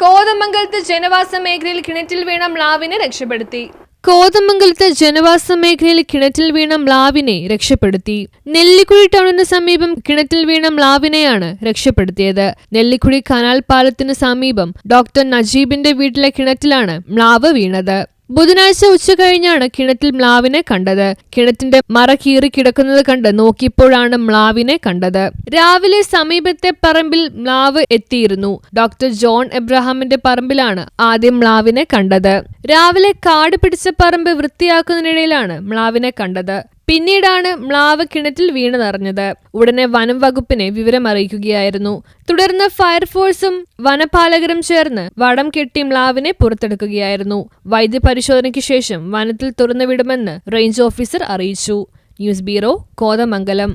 കോതമംഗലത്ത് ജനവാസ മേഖലയിൽ കിണറ്റിൽ വീണ മ്ലാവിനെ രക്ഷപ്പെടുത്തി. കോതമംഗലത്ത് ജനവാസ മേഖലയിൽ കിണറ്റിൽ വീണ മ്ലാവിനെ രക്ഷപ്പെടുത്തി. നെല്ലിക്കുഴി ടൗണിന് സമീപം കിണറ്റിൽ വീണ മ്ലാവിനെയാണ് രക്ഷപ്പെടുത്തിയത്. നെല്ലിക്കുഴി കനാൽ പാലത്തിന് സമീപം ഡോക്ടർ നജീബിന്റെ വീട്ടിലെ കിണറ്റിലാണ് മ്ലാവ് വീണത്. ബുധനാഴ്ച ഉച്ച കഴിഞ്ഞാണ് കിണറ്റിൽ മ്ലാവിനെ കണ്ടത്. കിണറ്റിന്റെ മറ കീറി കിടക്കുന്നത് കണ്ട് നോക്കിയപ്പോഴാണ് മ്ലാവിനെ കണ്ടത്. രാവിലെ സമീപത്തെ പറമ്പിൽ മ്ലാവ് എത്തിയിരുന്നു. ഡോക്ടർ ജോൺ എബ്രഹാമിന്റെ പറമ്പിലാണ് ആദ്യം മ്ലാവിനെ കണ്ടത്. രാവിലെ കാട് പിടിച്ച പറമ്പ് വൃത്തിയാക്കുന്നതിനിടയിലാണ് മ്ലാവിനെ കണ്ടത്. പിന്നീടാണ് മ്ലാവ് കിണറ്റിൽ വീണതറിഞ്ഞത് ഉടനെ വനം വകുപ്പിനെ വിവരമറിയിക്കുകയായിരുന്നു. തുടർന്ന് ഫയർഫോഴ്സും വനപാലകരും ചേർന്ന് വടം കെട്ടി മ്ലാവിനെ പുറത്തെടുക്കുകയായിരുന്നു. വൈദ്യപരിശോധനയ്ക്ക് ശേഷം വനത്തിൽ തുറന്നുവിടുമെന്ന് റേഞ്ച് ഓഫീസർ അറിയിച്ചു. News bureau Kothamangalam.